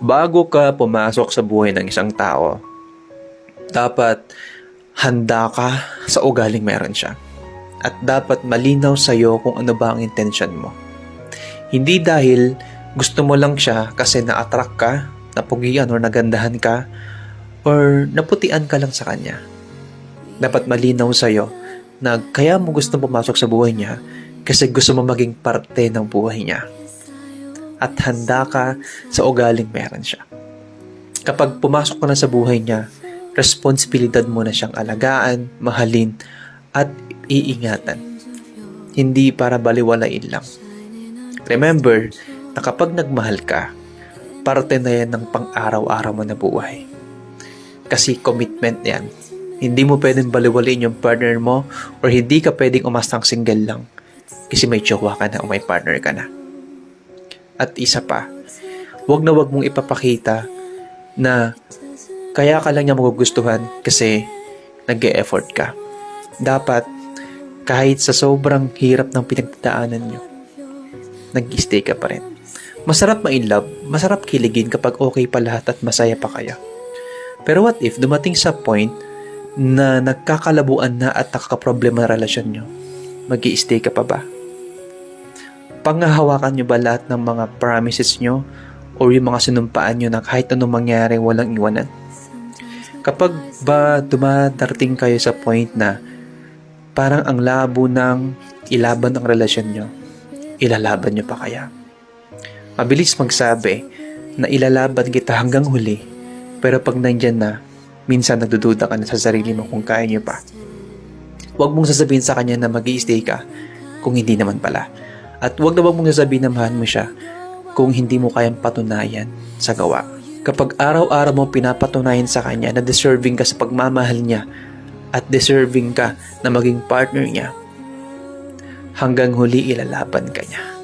bago ka pumasok sa buhay ng isang tao, dapat handa ka sa ugaling meron siya. At dapat malinaw sa'yo kung ano ba ang intention mo. Hindi dahil gusto mo lang siya kasi na-attract ka, napugian or nagandahan ka, or naputian ka lang sa kanya. Dapat malinaw sa'yo na kaya mo gusto pumasok sa buhay niya kasi gusto mo maging parte ng buhay niya. At handa ka sa ugaling meron siya. Kapag pumasok ka na sa buhay niya, responsibilidad mo na siyang alagaan, mahalin, at iingatan. Hindi para baliwalain lang. Remember na kapag nagmahal ka, parte na yan ng pang-araw-araw mo na buhay. Kasi commitment yan. Hindi mo pwedeng baliwalain yung partner mo or hindi ka pwedeng umastang single lang kasi may jowa ka na o may partner ka na. At isa pa, wag na wag mong ipapakita na kaya ka lang niya magugustuhan kasi nag effort ka. Dapat, kahit sa sobrang hirap ng pinagdadaanan nyo, nag-stay ka pa rin. Masarap ma-in love, masarap kiligin kapag okay pa lahat at masaya pa kayo. Pero what if dumating sa point na nagkakalabuan na at nakakaproblema ang relasyon nyo? mag stay ka pa ba? Pangahawakan nyo ba lahat ng mga promises nyo or yung mga sinumpaan nyo na kahit anong mangyari walang iwanan? Kapag ba dumadarating kayo sa point na parang ang labo ng ilaban ang relasyon nyo, ilalaban nyo pa kaya? Mabilis magsabi na ilalaban kita hanggang huli, pero pag nandyan na, minsan nagdududa ka na sa sarili mo kung kaya nyo pa. Huwag mong sasabihin sa kanya na mag stay ka kung hindi naman pala. At huwag na huwag mong sasabihin na mahal mo siya kung hindi mo kayang patunayan sa gawa. Kapag araw-araw mo pinapatunayan sa kanya na deserving ka sa pagmamahal niya at deserving ka na maging partner niya, hanggang huli ilalaban ka niya.